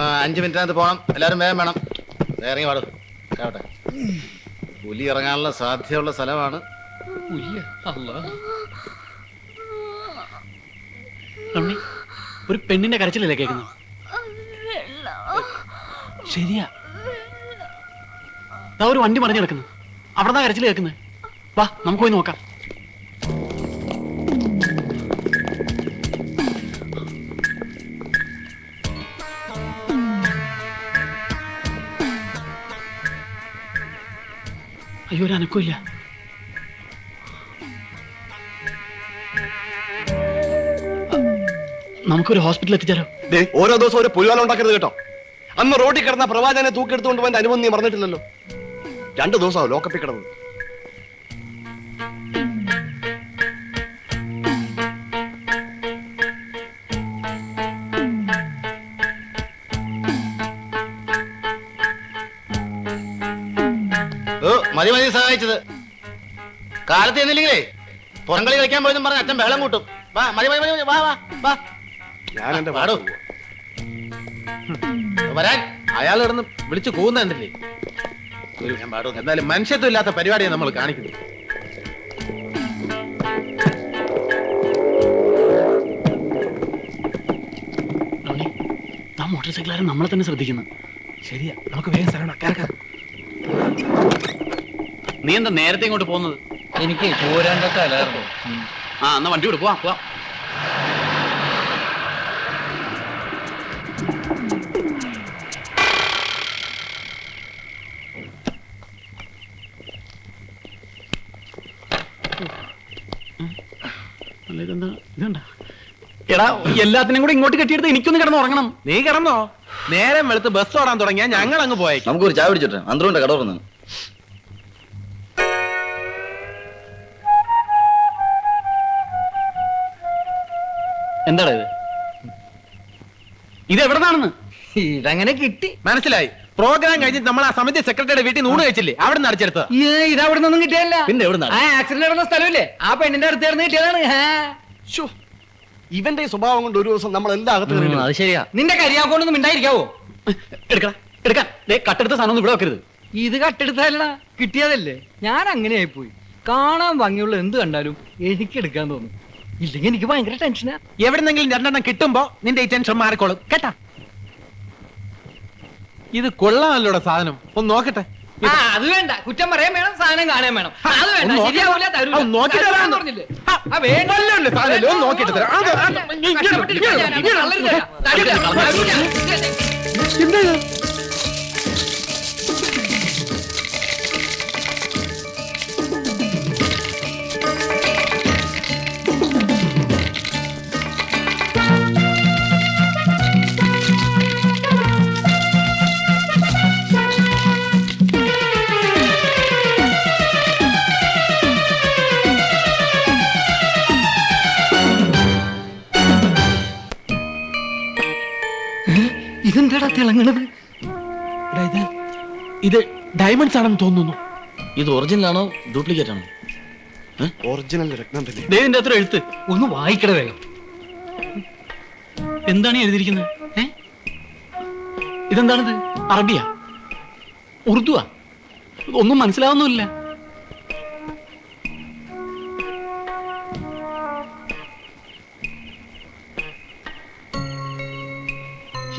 അഞ്ച് മിനിറ്റിനകത്ത് പോകണം എല്ലാവരും വേഗം വേണം. ഇറങ്ങി പാടും കേട്ടെ പുലി ഇറങ്ങാനുള്ള സാധ്യതയുള്ള സ്ഥലമാണ് ഒരു പെണ്ണിന്റെ കരച്ചിലല്ലേ കേൾക്കുന്നത്? ശരിയാ. ഒരു വണ്ടി മറിഞ്ഞു കിടക്കുന്നു. അവിടെ കരച്ചിൽ കേൾക്കുന്നത്? വാ നമുക്ക് പോയി നോക്കാം. അയ്യോ ഒരു നമുക്കൊരു ഹോസ്പിറ്റലിൽ എത്തിച്ചാലോ? ദേ, ഓരോ ദിവസം ഒരു പുലിവാല ഉണ്ടാക്കരുത് കേട്ടോ. അന്ന് റോഡിൽ കിടന്ന പ്രവാചകനെ തൂക്കിയെടുത്തുകൊണ്ട് പോകാൻ അനുഭവം നീ മറന്നിട്ടില്ലല്ലോ. രണ്ടു ദിവസമാവും ലോക്കപ്പിൽ കിടന്നത്. മതി മതി സഹായിച്ചത്. കാലത്ത് എന്നില്ലെങ്കിലേ പുറംകളി കളിക്കാൻ പോയെന്നും പറഞ്ഞ അച്ഛൻ ബഹളം കൂട്ടും. വാ മതി മതി മതി വാ വാ വാ. ഞാൻ എന്റെ പാടു. വരാൻ. അയാൾ കിടന്ന് വിളിച്ചു കൂന്നുണ്ടല്ലേ ഞാൻ പാടും എന്നാലും മനുഷ്യത്വം ഇല്ലാത്ത പരിപാടിയാണ് നമ്മൾ കാണിക്കുന്നത്. മോട്ടോർ സൈക്കിളുകാരൻ നമ്മളെ തന്നെ ശ്രദ്ധിക്കുന്നു ശരിയാ നമുക്ക് വേഗം സ്ഥലം കേൾക്കാം നീ എന്താ നേരത്തെ ഇങ്ങോട്ട് പോകുന്നത്? എനിക്ക് പോരാണ്ടൊക്കെ അല്ലായിരുന്നു ആ എന്നാ വണ്ടി വിട് പോവാ പോവാ. അല്ല, ഇതെന്താ? ഇതെന്താ എടാ എല്ലാത്തിനും കൂടെ ഇങ്ങോട്ട് കെട്ടിയെടുത്ത് എനിക്കൊന്ന് കിടന്ന് ഉറങ്ങണം. നീ കിടന്നോ? നേരം വെളുത്ത് ബസ് ഓടാൻ തുടങ്ങിയാ ഞങ്ങൾ അങ്ങ് പോയേക്കും. നമുക്കൊരു ചായ പിടിച്ചിട്ട് അന്തരൂന്റെ കട തുറന്നു. എന്താടാ ഇത്? ഇത് എവിടെന്നാണെന്ന്? ഇതങ്ങനെ കിട്ടി. മനസ്സിലായി. പ്രോഗ്രാം കഴിഞ്ഞിട്ട് നമ്മൾ ആ സമിതി സെക്രട്ടറിയുടെ വീട്ടിൽ നിന്ന് ഊണ് കഴിച്ചില്ലേ? അവിടെ നിന്ന് അടിച്ചെടുത്തത്. ഏ, ഇത് അവിടെ നിന്നും കിട്ടിയല്ല പിന്നെ എവിടുന്നാ? ആ ആക്സിഡന്റ് നടന്ന സ്ഥലമില്ലേ? ആ പെണ്ണിന്റെ അടുത്ത് ചേർന്ന് കിട്ടിയതാണ്. ഇവന്റെ സ്വഭാവം കൊണ്ട് ഒരു ദിവസം നമ്മൾ എല്ലാ അകത്ത് അത് ശരിയാ. നിന്റെ കരിയാക്കൊണ്ടൊന്നും മിണ്ടായിരിക്കാവോ? എടുക്കാം എടുക്കാൻ. ദേ കട്ടെടുത്ത സാധനം ഇവിടെ വെക്കരുത്. ഇത് കട്ടെടുത്തല്ല കിട്ടിയതല്ലേ? ഞാൻ അങ്ങനെയായി പോയി കാണാൻ ഭംഗിയുള്ള എന്ത് കണ്ടാലും എനിക്ക് എടുക്കാൻ തോന്നും. ഇല്ലെങ്കിൽ എനിക്ക് ഭയങ്കര ടെൻഷനാ എവിടെന്നെങ്കിലും രണ്ടെണ്ണം കിട്ടുമ്പോ നിന്റെ ഈ ടെൻഷൻ മാറിക്കോളും കേട്ടാ ഇത് കൊള്ളാമല്ലോടെ സാധനം ഒന്ന് നോക്കട്ടെ ആ അത് വേണ്ട കുറ്റം പറയാൻ വേണം സാധനം കാണാൻ വേണം അത് വേണ്ട ഒന്ന് നോക്കി- ശരിയാവൂല തരൂല ആ, നോക്കി തരൂല തരാം. പറഞ്ഞില്ലേ ആ, ആ വേണ്ട നല്ലതല്ലേ സാധനം ഒന്ന് നോക്കിയിട്ട് തരാം അത്, അത്, ഇങ്ങനെ, കഷ്ടപ്പെട്ടിരിക്കാൻ ഇങ്ങനെ, ഞാൻ ഇങ്ങനെ. തള്ളരുത് തരാം. തരൂല, തരൂല. ഇതെന്താടാ തിളങ്ങണത് ഇത് ഇത് ഡയമണ്ട്സ് ആണെന്ന് തോന്നുന്നു. ഇത് ഒറിജിനൽ ആണോ? ഡ്യൂപ്ലിക്കേറ്റ് ആണോ? ഒറിജിനൽ രത്നം തന്നെ. ദേവിന്റെ അത്ര എഴുത്ത്. ഒന്ന് വായിക്കട വേഗം. എന്താണ് ഈ എഴുതിയിരിക്കുന്നത്? ഏ? ഇതെന്താണിത്? അറബിയാ? ഉറുദുവാ? ഒന്നും മനസ്സിലാവുന്നില്ല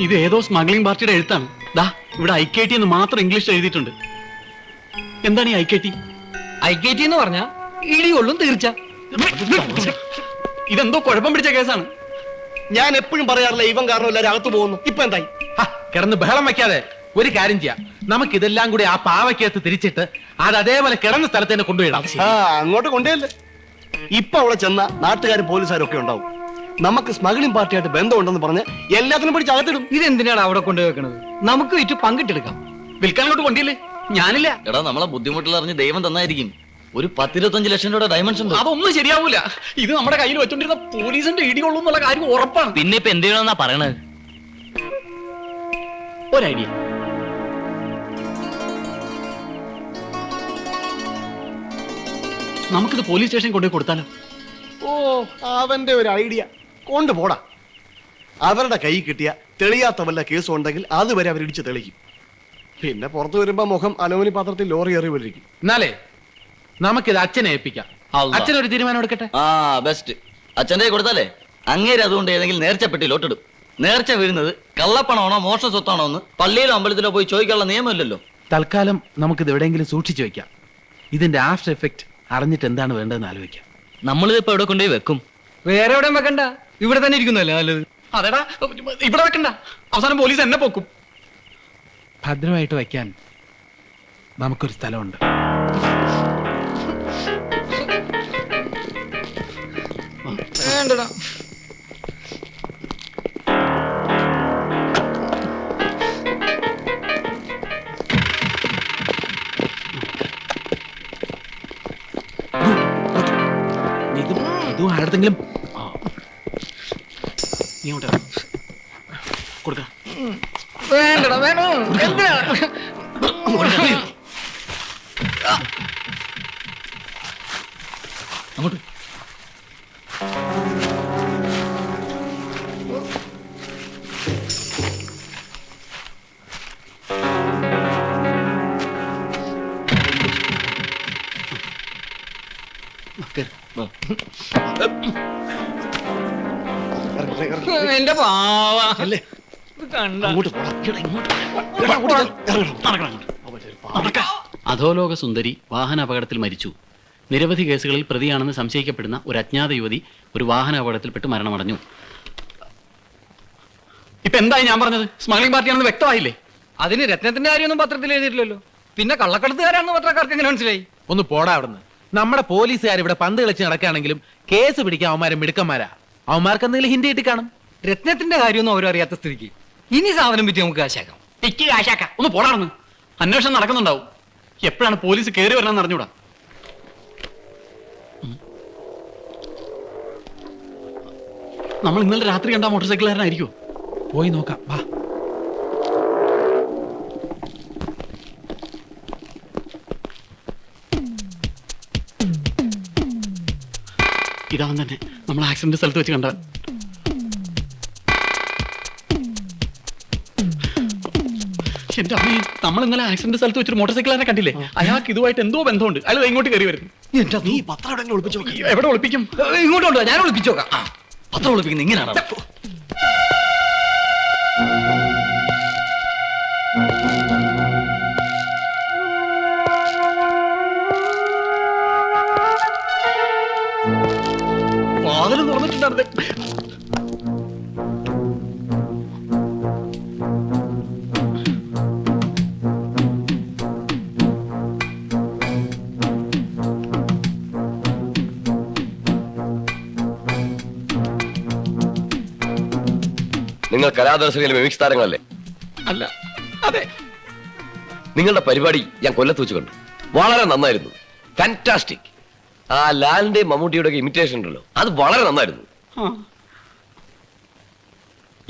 ഇത് ഏതോ സ്മഗ്ലിംഗ് പാർട്ടിയുടെ എഴുത്താണ്. ദാ ഇവിടെ ഐ കെ ടി എന്ന് മാത്രം ഇംഗ്ലീഷ് എഴുതിയിട്ടുണ്ട്. എന്താണ് ഈ I K T I K T എന്ന് പറഞ്ഞാ ഇടികൊള്ളും തീർച്ച. ഇതെന്തോ കുഴപ്പം പിടിച്ച കേസാണ്. ഞാൻ എപ്പോഴും പറയാറില്ല ഇവൻ കാരണം എല്ലാവരും അകത്ത് പോകുന്നു. ഇപ്പൊ എന്തായി? കിടന്ന് ബഹളം വെക്കാതെ ഒരു കാര്യം ചെയ്യാം. നമുക്ക് ഇതെല്ലാം കൂടി ആ പാവയ്ക്കകത്ത് തിരിച്ചിട്ട് അത് അതേപോലെ കിടന്ന സ്ഥലത്ത് തന്നെ കൊണ്ടുപോയിടാം ആ അങ്ങോട്ട് കൊണ്ടുപോയല്ലേ? ഇപ്പൊ അവിടെ ചെന്ന നാട്ടുകാരും പോലീസുകാരും ഒക്കെ ഉണ്ടാവും. നമുക്ക് സ്മഗ്ലിംഗ് പാർട്ടിയായിട്ട് ബന്ധമുണ്ടെന്ന് പറഞ്ഞ് എല്ലാത്തിനും പിടിച്ച് അകത്തിടും. ഇതെന്തിനാണ് അവിടെ കൊണ്ടുപോയി വെക്കണത്? നമുക്ക് വിറ്റ് പങ്കിട്ടെടുക്കാം. വിൽക്കാനോട്ട് കൊണ്ടില്ലേ? ഞാനില്ല. എടാ നമ്മളെ ബുദ്ധിമുട്ടിൽ അറിഞ്ഞ് ദൈവം തന്നായിരിക്കും. ഒരു പത്തിരുപത്തഞ്ച് ലക്ഷം രൂപയുടെ ഡയമൻഷൻ ഉണ്ട്? അതൊന്നും ശരിയാവൂല. ഇത് നമ്മുടെ കയ്യിൽ വെച്ചോണ്ടിരുന്ന പോലീസിന്റെ ഇടിയുള്ളൂ എന്നുള്ള കാര്യം ഉറപ്പാണ്. പിന്നെ ഇപ്പൊ എന്ത് ചെയ്യണമെന്നാ പറയണത്? ഒരൈഡിയ ഐഡിയ നമുക്കിത് പോലീസ് സ്റ്റേഷൻ കൊണ്ടുപോയി കൊടുത്താലോ? ഓ അവന്റെ ഒരു ഐഡിയ കൊണ്ടുപോടാ അവരുടെ കൈ കിട്ടിയ തെളിയാത്ത വല്ല കേസും ഉണ്ടെങ്കിൽ അതുവരെ അവരിടിച്ച് തെളിക്കും പിന്നെ പുറത്തു വരുമ്പോ മുഖം അലോമനി പാത്രത്തിൽ ലോറി എറി വരിക്കും. എന്നാലേ നമുക്കിത് അച്ഛനെ ഏൽപ്പിക്കാം. അച്ഛൻ ഒരു തീരുമാനം എടുക്കട്ടെ? ആ ബെസ്റ്റ് അച്ഛന്റെ കയ്യിൽ കൊടുത്താലേ അങ്ങേര് അതുകൊണ്ട് ഏതെങ്കിലും നേർച്ചപ്പെട്ടി ലോട്ടിടും നേർച്ച വീഴുന്നത് കള്ളപ്പണമാണോ മോഷണ സ്വത്താണോ എന്ന് പള്ളിയിലോ അമ്പലത്തിലോ പോയി ചോദിക്കാനുള്ള നിയമമില്ലല്ലോ. തൽക്കാലം നമുക്കിത് എവിടെയെങ്കിലും സൂക്ഷിച്ചു വെക്കാം. ഇതിന്റെ ആഫ്റ്റർ എഫക്റ്റ് അറിഞ്ഞിട്ട് എന്താണ് വേണ്ടതെന്ന് ആലോചിക്കാം. നമ്മളിത് ഇപ്പൊ എവിടെ കൊണ്ടുപോയി വെക്കും? വേറെ എവിടെയും വെക്കണ്ട. ഇവിടെ തന്നെ ഇരിക്കുന്നല്ലേ നല്ലത്? അതെടാ ഇവിടെ വെക്കണ്ട. അവസാനം പോലീസ് എന്നെ പോക്കും. ഭദ്രമായിട്ട് വയ്ക്കാൻ നമുക്കൊരു സ്ഥലമുണ്ട്. വേണ്ടടാ. ഇത് ഇതും ആരുടെങ്കിലും നീ അങ്ങോട്ട് ഇറങ്ങ്. കൊടുക്ക. വേണ്ടടാ വേണോ? എന്തിനാ അങ്ങോട്ട്. എന്റെ പാവ. ഇത് കണ്ട. അങ്ങോട്ട് പോടാ. എടാ, അങ്ങോട്ട് ഇറങ്ങണം. അധോലോക സുന്ദരി വാഹന അപകടത്തിൽ മരിച്ചു. നിരവധി കേസുകളിൽ പ്രതിയാണെന്ന് സംശയിക്കപ്പെടുന്ന ഒരു അജ്ഞാത യുവതി ഒരു വാഹന അപകടത്തിൽപ്പെട്ട് മരണമടഞ്ഞു. ഇപ്പൊ എന്തായി ഞാൻ പറഞ്ഞത്? സ്മഗ്ലിംഗ് പാർട്ടിയാണെന്ന് വ്യക്തമായില്ലേ? അതിന് രത്നത്തിന്റെ കാര്യമൊന്നും പത്രത്തിൽ എഴുതിയിട്ടില്ലല്ലോ. പിന്നെ കള്ളക്കടത്തുകാരാണെന്ന് പത്രക്കാർക്ക് എങ്ങനെ മനസ്സിലായി? ഒന്ന് പോടാ അവിടുന്ന്. നമ്മുടെ പോലീസുകാർ ഇവിടെ പന്ത് കളിച്ച് നടക്കുകയാണെങ്കിലും കേസ് പിടിക്കാൻ അവന്മാരെ മിടുക്കന്മാരാ. അവന്മാർക്ക് എന്തെങ്കിലും ഹിന്ദി കിട്ടി കാണും രത്നത്തിന്റെ കാര്യമൊന്നും അവരും അറിയാത്ത സ്ഥിതിക്ക്. ഇനി സാധനം പറ്റി നമുക്ക് കാശാക്കാം. ടിക്ക് കാശാക്ക. ഒന്ന് പോടാണെന്ന്. അന്വേഷണം നടക്കുന്നുണ്ടാവും. എപ്പോഴാണ് പോലീസ് കയറി വരണമെന്ന് അറിഞ്ഞൂടാ. നമ്മൾ ഇന്നലെ രാത്രി കണ്ട മോട്ടോർ സൈക്കിളുകാരനായിരിക്കും പോയി നോക്കാം. വാ. ഇതാവൻ തന്നെ നമ്മൾ ആക്സിഡന്റ് സ്ഥലത്ത് വെച്ച് കണ്ട എന്റെ അമ്മയെ നമ്മൾ ഇന്നലെ ആക്സിഡന്റ് സ്ഥലത്ത് വെച്ചൊരു മോട്ടോർ സൈക്കിളാരെ കണ്ടില്ലേ? അയാൾക്ക് ഇതുമായിട്ട് എന്തോ ബന്ധമുണ്ട്. അയാൾ ഇങ്ങോട്ട് കയറി വരുന്നു. എന്റെ നീ പത്രം എവിടെ ഒളിപ്പിച്ചു. എവിടെ ഒളിപ്പിക്കും? ഇങ്ങോട്ട് കൊണ്ടുവാ ഞാൻ ഒളിപ്പിച്ചു നോക്കാം പത്രം ഒളിപ്പിക്കുന്നത് ഇങ്ങനെയാണോ? നിങ്ങൾ കലാദർശകയിലെ മിമിക്സ് താരങ്ങളല്ലേ അല്ല അതെ. നിങ്ങളുടെ പരിപാടി ഞാൻ കൊല്ലത്ത് വെച്ച് കണ്ടു വളരെ നന്നായിരുന്നു. ഫാന്റാസ്റ്റിക് ആ ലാലിന്റെ മമ്മൂട്ടിയുടെ ഇമിറ്റേഷൻ ഉണ്ടല്ലോ. അത് വളരെ നന്നായിരുന്നു. ആ,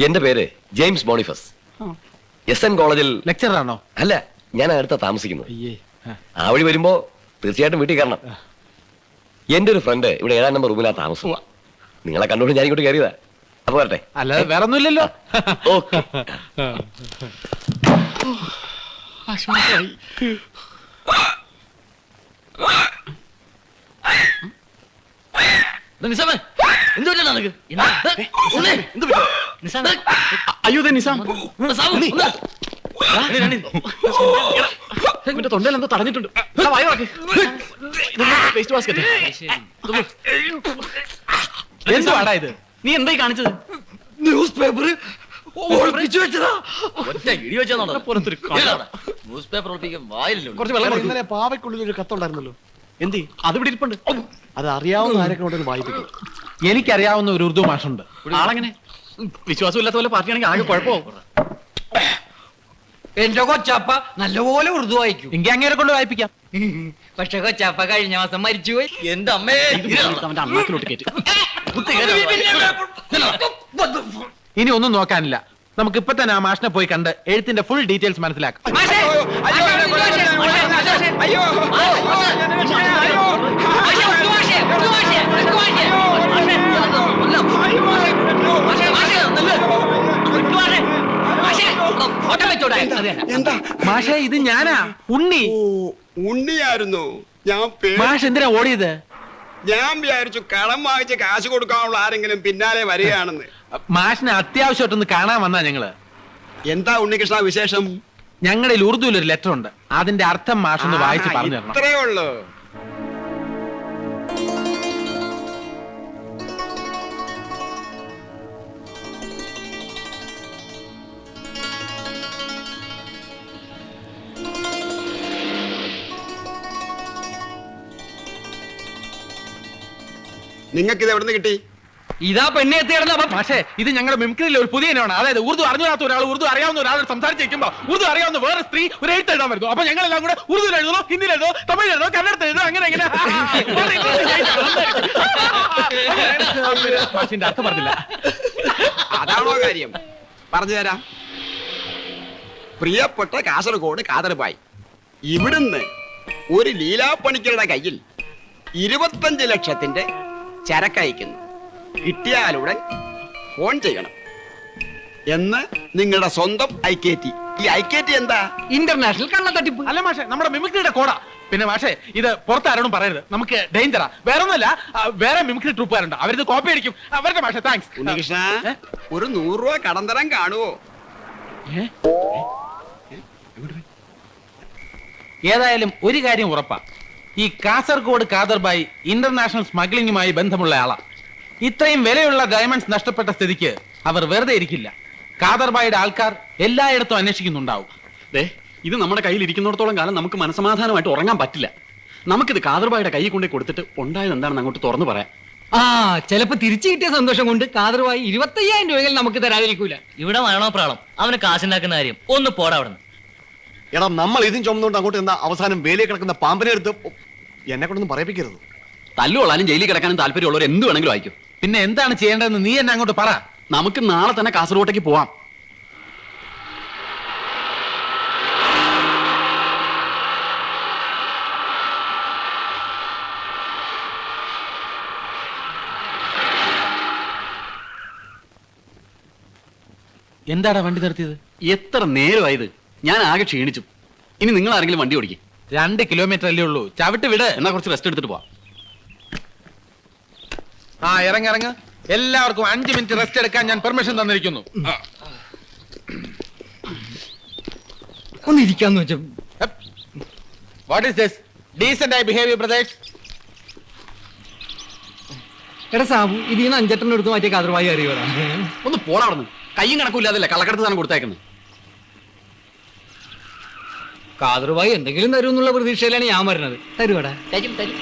എന്റെ പേര് ജെയിംസ് ബോണിഫസ് എസ് എൻ കോളേജിൽ ലെക്ചറാണോ അല്ല ഞാൻ അടുത്ത താമസിക്കുന്നു. ആ. വഴി വരുമ്പോ തീർച്ചയായിട്ടും വീട്ടിൽ കയറണം. എന്റെ ഒരു ഫ്രണ്ട് ഇവിടെ ഏഴാം നമ്പർ റൂമിലാണ് താമസം. നിങ്ങളെ കണ്ടുകൊണ്ട് ഞാൻ ഇങ്ങോട്ട് കയറിയതാ. അപ്പൊ വരട്ടെ അല്ലാതെ വേറെ ഒന്നുമില്ലല്ലോ ഓക്കെ ആശ്വാസമായി നിസാമേ എന്ത് പറ്റാ നിനക്ക് ഉണ്ണേ, നിസാമേ, അയ്യോ ദേ നിസാം നിസാമ്, ഒന്ന്. എണീ, എണീ. എന്റെ തൊണ്ടയിൽ എന്തോ തടഞ്ഞിട്ടുണ്ട് എടാ, വായ തുറക്ക്. വേസ്റ്റ് ബാസ്കറ്റ് എന്തുവാടാ ഇത് നീ എന്തായി കാണിച്ചത്? ന്യൂസ് പേപ്പർ ന്യൂസ് പേപ്പർ ഇന്നലെ പാവയ്ക്കുള്ളിൽ ഒരു കത്തുണ്ടായിരുന്നല്ലോ. എന്തി? അതിവിടെ ഇരിപ്പുണ്ട്. അത് അറിയാവുന്ന ആരൊക്കെ ഉണ്ടെങ്കിൽ വായിപ്പിക്കും. എനിക്കറിയാവുന്ന ഒരു ഉറുദു മാഷുണ്ട് ആളെങ്ങനെ? വിശ്വാസമില്ലാത്ത പോലെ പാർട്ടിയാണെങ്കിൽ ആകെ കുഴപ്പമോ? എന്റെ കൊച്ചാപ്പ നല്ലപോലെ ഉറുദു വായിക്കും. എങ്കിൽ അങ്ങേരെ കൊണ്ട് വായിപ്പിക്കാം. പക്ഷെ കൊച്ചാപ്പ കഴിഞ്ഞ മാസം മരിച്ചുപോയി. എന്റെ അമ്മേ. അമ്മക്കിലോട്ട് കയറ്റി ഇനി ഒന്നും നോക്കാനില്ല നമുക്ക് ഇപ്പൊ തന്നെ ആ മാഷിനെ പോയി കണ്ട് എഴുത്തിന്റെ ഫുൾ ഡീറ്റെയിൽസ് മനസ്സിലാക്കാം മാഷേ ഇത് ഞാനാ ഉണ്ണി ഉണ്ണിയായിരുന്നു ഞാൻ മാഷ് എന്തിനാ ഓടിയത് ഞാൻ വിചാരിച്ചു കടം വാങ്ങിച്ച് കാശ് കൊടുക്കാനുള്ള ആരെങ്കിലും പിന്നാലെ വരികയാണെന്ന്. മാഷിനെ അത്യാവശ്യമായിട്ടൊന്ന് കാണാൻ വന്നാ ഞങ്ങൾ. എന്താ ഉണ്ണികൃഷ്ണ വിശേഷം? ഞങ്ങളുടെ ഉറുദുവിൽ ഒരു ലെറ്റർ ഉണ്ട് അതിന്റെ അർത്ഥം മാഷൊന്ന് വായിച്ച് പറഞ്ഞു തരണം. ഇത്രയേ ഉള്ളൂ. നിങ്ങൾക്ക് ഇത് എവിടുന്ന് കിട്ടി? ഇതാ പെണ്ണെ എത്തിയിടന്ന പക്ഷേ ഇത് ഞങ്ങളുടെ മിമിക്രിയിലെ ഒരു പുതിയ ഇനമാണ്. അതായത് ഉറുദു അറിഞ്ഞാത്ത ഒരാൾ ഉറുദു അറിയാവുന്ന ഒരാൾ സംസാരിച്ചിരിക്കുമ്പോ ഉറുദു അറിയാവുന്ന വേറെ സ്ത്രീ ഒരു എഴുത്ത് എഴുതാൻ വരുന്നു. അപ്പൊ ഞങ്ങൾ എല്ലാം കൂടെ ഉറുദു എഴുതുന്നു ഹിന്ദി എഴുതുന്നു തമിഴ് എഴുതുന്നു കന്നഡത്തിൽ എഴുതുന്നു അങ്ങനെ എങ്ങനെ മാഷിന്റെ അർത്ഥം പറഞ്ഞില്ല. അതാണോ കാര്യം? പറഞ്ഞു തരാം. പ്രിയപ്പെട്ട കാസർഗോഡ് കാതർബായി ഇവിടുന്ന് ഒരു ലീലാപ്പണിക്കരുടെ കയ്യിൽ ഇരുപത്തഞ്ച് ലക്ഷത്തിന്റെ ചരക്കയക്കുന്നു. കിട്ടിയാലുടൻ ഫോൺ ചെയ്യണം. എന്ന് നിങ്ങളുടെ സ്വന്തം ഐക്കേറ്റി ഈ ഐക്കേറ്റി എന്താ? ഇന്റർനാഷണൽ കള്ളത്തട്ടിപ്പ്. അല്ല മാഷെ നമ്മുടെ മിമിക്രിയുടെ കോട. പിന്നെ മാഷെ ഇത് പുറത്ത് ആരോടും പറയരുത്. നമുക്ക് ഡേഞ്ചറാ വേറെ ഒന്നല്ല വേറെ മിമിക്രി ട്രൂപ്പുകാരുണ്ട്. അവരിത് കോപ്പി അടിക്കും. അവരുടെ മാഷെ താങ്ക്സ് ഉണ്ണികൃഷ്ണ ഒരു നൂറ് രൂപ കടം തരാൻ കാണുവോ? ഏതായാലും ഒരു കാര്യം ഉറപ്പാ. ഈ കാസർഗോഡ് കാദർബായി ഇന്റർനാഷണൽ സ്മഗ്ലിംഗുമായി ബന്ധമുള്ള ആളാ. ഇത്രയും വിലയുള്ള ഡയമണ്ട്സ് നഷ്ടപ്പെട്ട സ്ഥിതിക്ക് അവർ വെറുതെ ഇരിക്കില്ല. കാദർബായിയുടെ ആൾക്കാർ എല്ലായിടത്തും അന്വേഷിക്കുന്നുണ്ടാവും. ദേ ഇത് നമ്മുടെ കയ്യിൽ ഇരിക്കുന്നിടത്തോളം കാലം നമുക്ക് മനസമാധാനമായിട്ട് ഉറങ്ങാൻ പറ്റില്ല. നമുക്കിത് കാതർബായുടെ കൈ കൊണ്ടേ കൊടുത്തിട്ട് ഉണ്ടായത് എന്താണെന്ന് അങ്ങോട്ട് തുറന്നു പറയാം. ആ ചിലപ്പോ തിരിച്ചു കിട്ടിയ സന്തോഷം കൊണ്ട് കാദർബായി ഇരുപത്തയ്യായിരം രൂപയിൽ നമുക്ക് തരാതിരിക്കൂല. ഇവിടെ മരണോപ്രാളം. അവന് കാശുണ്ടാക്കുന്ന കാര്യം. ഒന്ന് പോടാ അവിടെ എടാ നമ്മൾ ഇതും ചുമന്നുകൊണ്ട് അങ്ങോട്ട് എന്താ അവസാനം വേലിയെ കിടക്കുന്ന പാമ്പിനെ എടുത്ത് എന്നെ കൊണ്ടൊന്നും പറയിപ്പിക്കരുത്. തല്ലുകൊള്ളാനും ജയിലിൽ കിടക്കാനും താല്പര്യമുള്ളവർ എന്ത് വേണമെങ്കിലും വായിക്കും. പിന്നെ എന്താണ് ചെയ്യേണ്ടതെന്ന് നീ എന്നെ അങ്ങോട്ട് പറ. നമുക്ക് നാളെ തന്നെ കാസർഗോട്ടേക്ക് പോവാം. എന്താടാ വണ്ടി നിർത്തിയത്? എത്ര നേരമായത്? ഞാൻ ആകെ ക്ഷീണിച്ചു. ഇനി നിങ്ങൾ ആരെങ്കിലും വണ്ടി ഓടിക്കും. രണ്ട് കിലോമീറ്റർ അല്ലേ ഉള്ളൂ. ചവിട്ട് വിട്. എന്നാ കുറച്ച് റെസ്റ്റ് എടുത്തിട്ട് പോവാം. ആ ഇറങ്ങി ഇറങ്ങ. എല്ലാവർക്കും അഞ്ച് മിനിറ്റ് റെസ്റ്റ് എടുക്കാൻ ഞാൻ പെർമിഷൻ തന്നിരിക്കുന്നു. ഒന്ന് ഇരിക്കാന്ന് വെച്ച വാട്ട് ഈസ് ദിസ് ഡീസന്റ് ആയി ബിഹേവിയർ പ്രദേശ് എടാ സാബു ഇതിൽ നിന്ന് അഞ്ചെട്ടെണ്ണം എടുത്ത് മാറ്റിയ കാതറുമായി അറിയോടാ ഒന്ന് പോടാ അവിടെ കൈയും കയ്യും കണക്കൂല്ലാതല്ലേ കള്ളക്കടത്ത് സാധനം കൊടുത്തേക്കുന്നത് കാതറുമായി എന്തെങ്കിലും തരും എന്നുള്ള പ്രതീക്ഷയിലാണ് ഞാൻ വരുന്നത്. തരുവാടാ തരും തരും.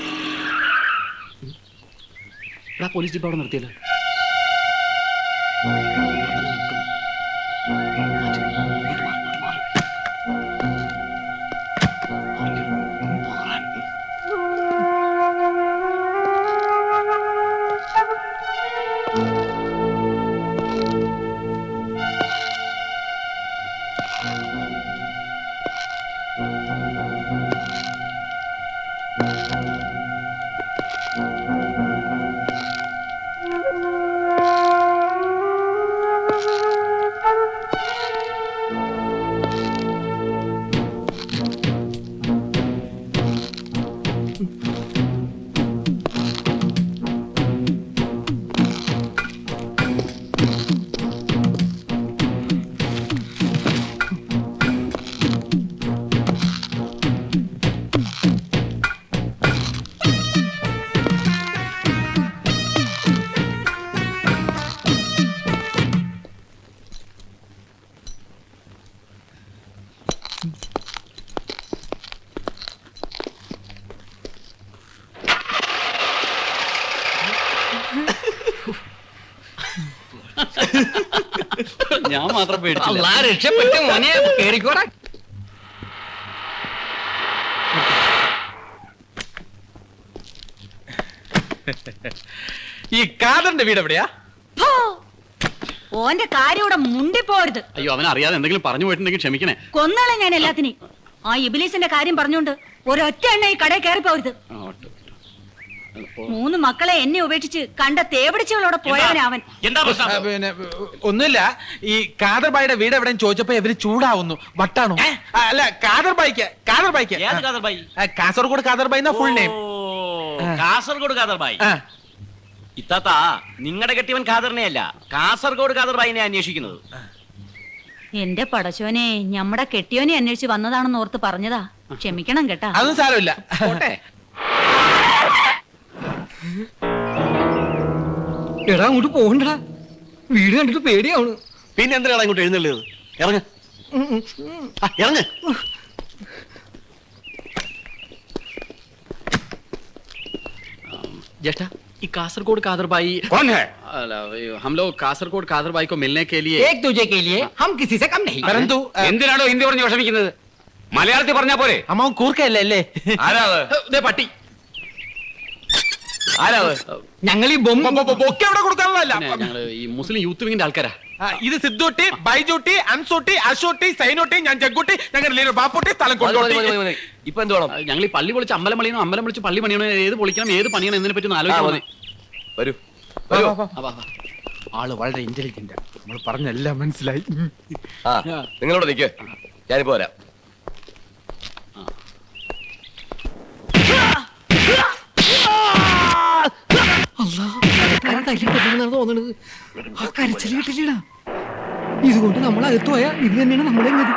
പോലീസ് ഡിപ്പാർട്ട് അവിടെ നിർത്തിയല്ലോ ഞാൻ മാത്രം പേടിച്ചില്ല. രക്ഷപ്പെട്ട് മോനെ കേറിക്കോടാ. ഈ കാതന്റെ വീട് എവിടെയാ! ഓന്റെ കാര്യം ഇവിടെ മുണ്ടിപ്പോരുത്. അയ്യോ അവൻ അറിയാതെ എന്തെങ്കിലും പറഞ്ഞു പോയിട്ടുണ്ടെങ്കിൽ ക്ഷമിക്കണേ. കൊന്നാളെ ഞാൻ എല്ലാത്തിനെയും. ആ ഇബിലീസിന്റെ കാര്യം പറഞ്ഞുകൊണ്ട് ഒരൊറ്റ എണ്ണ ഈ കടയിൽ കയറി പോരുത്. മൂന്ന് മക്കളെ എന്നെ ഉപേക്ഷിച്ച് കണ്ട തേപിടിച്ചവളോടെ പോയവനവൻ എന്താ പ്രശ്നം? ആ, പിന്നെ ഒന്നുമില്ല. ഈ കാദർബായിയുടെ വീട് എവിടെയും ചോദിച്ചപ്പോ ഇവർ ചൂടാവുന്നു. വട്ടാണോ? ആ, അല്ല കാദർബായിക്ക് കാദർബായിക്ക്. ഏത് കാദർബായി? ആ, കാസർഗോഡ് കാദർബായി എന്നാ ഫുൾ നെയിം കാസർഗോഡ് കാദർബായി. ഇത്താത്ത നിങ്ങളുടെ കെട്ടിയവൻ ഖാദറിനെയല്ല കാസർഗോഡ് കാദർബായിനെ അന്വേഷിക്കുന്നത്. എന്റെ പടശോനെ ഞമ്മടെ കെട്ടിയോനെ അന്വേഷിച്ച് വന്നതാണെന്ന് ഓർത്ത് പറഞ്ഞതാ. ക്ഷമിക്കണം കേട്ടാ. അതൊന്നും സാരമില്ല. എടാ അങ്ങോട്ട് പോകണ്ടടാ വീട് കണ്ടിട്ട് പേടിയാവണ് പിന്നെ എന്തിനാണ് ഇങ്ങോട്ട് എഴുന്നള്ളിയത് ഇറങ്ങ് ആ, ഇറങ്ങ് ज्येष्ठा ये कासरगोड कादरबाई कौन है अला, ये हम लोग कासरगोड कादरबाई को मिलने के लिए एक दूजे के लिए हम किसी से कम नहीं പരന്തു എന്തിനാണോ ഹിന്ദി പറഞ്ഞ് വിഷമിക്കുന്നത് മലയാളത്തിൽ പറഞ്ഞാ പോരെ അമ്മാവൻ കൂർക്കയല്ലേ അല്ലേ ആരാ അത്? ദേ പട്ടി ആരാ? ഞങ്ങൾ ഈ ബൊമ്മ ബൊക്കെ അവിടെ കൊടുക്കാനുള്ളതല്ല. പിന്നെ ഞങ്ങൾ ഈ മുസ്ലിം യൂത്ത് വിങ്ങിന്റെ ആൾക്കാരാ. ആ, ഇത് സിദ്ധൂട്ടി ബൈജൂട്ടി അൻസൂട്ടി അശോട്ടി സൈനോട്ടി ഞാൻ ജഗ്ഗുട്ടി ഞങ്ങളുടെ ലീഡർ ബാപ്പൂട്ടി സ്ഥലം മതി, മതി, കൊണ്ടോട്ടി. മതി. ഇപ്പൊ എന്ത് വേണം? ഞങ്ങൾ ഈ പള്ളി പൊളിച്ച് അമ്പലം പണിയണം? അമ്പലം പൊളിച്ച് പള്ളി പണിയണം? ഏത് പൊളിക്കണം? ഏത് പണിയണം? എന്നതിനെ പറ്റി ഒന്ന് ആ ആലോചിക്കണം മതി. വരൂ. വരൂ. ആ, വാ, വാ. ആൾ വളരെ ഇന്റലിജന്റ് നമ്മൾ പറഞ്ഞെല്ലാം മനസ്സിലായി. ആ. നിങ്ങളോട് നിൽക്കേ ഞാനിപ്പോ വരാം. ഇതുകൊണ്ട് നമ്മൾ അകത്ത് പോയാൽ ഇത് തന്നെയാണ് നമ്മുടെ ഗതി.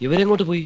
ഇവരെങ്ങോട്ട് പോയി?